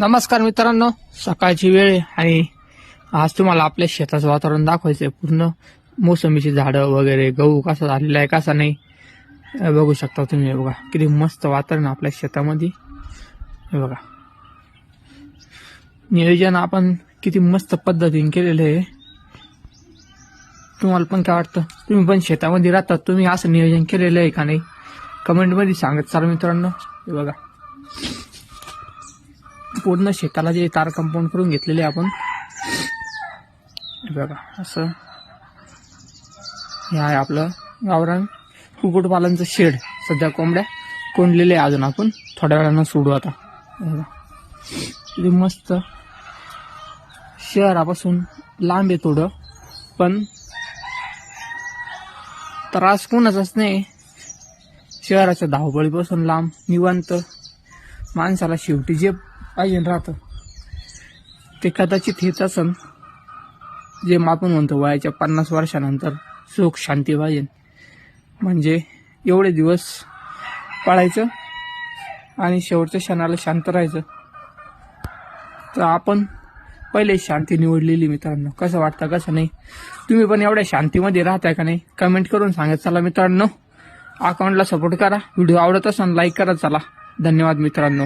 नमस्कार मित्रांनो. सकाळची वेळ आहे आणि आज तुम्हाला आपल्या शेताचं वातावरण दाखवायचं आहे पूर्ण मोसंबीची झाडं वगैरे गहू कसा झालेला आहे कसा नाही बघू शकता तुम्ही. बघा किती मस्त वातावरण आपल्या शेतामध्ये. हे बघा. नियोजन आपण किती मस्त पद्धतीने केलेलं आहे. तुम्हाला पण काय वाटतं? तुम्ही पण शेतामध्ये राहतात तुम्ही असं नियोजन केलेलं आहे का नाही? कमेंटमध्ये सांगत चाल मित्रांनो हे बघा. पूर्ण शेताला जे तार कंपाऊंड करून घेतलेले आपण. बघा असं. हे आहे आपलं गावरान कुक्कुटपालनचं शेड. सध्या कोंबड्या कोंडलेले आहे अजून आपण. थोड्या वेळानं सोडू आता. बघा. मस्त शहरापासून लांब आहे थोडं पण त्रास कोणाचाच नाही. शहराच्या धावपळीपासून लांब निवांत माणसाला शेवटी जे पाहिजे राहतं. ते कदाचित हेच असन जे आपण म्हणतो वयाच्या पन्नास वर्षानंतर सुख शांती पाहिजे म्हणजे एवढे दिवस पाळायचं आणि शेवटच्या क्षणाला शांत राहायचं. तर आपण पहिले शांती निवडलेली मित्रांनो. कसं वाटतं कसं नाही? तुम्ही पण एवढ्या शांतीमध्ये राहताय का नाही? कमेंट करून सांगत चला मित्रांनो. अकाउंटला सपोर्ट करा. व्हिडिओ आवडत असेल लाईक करा चला. धन्यवाद मित्रांनो.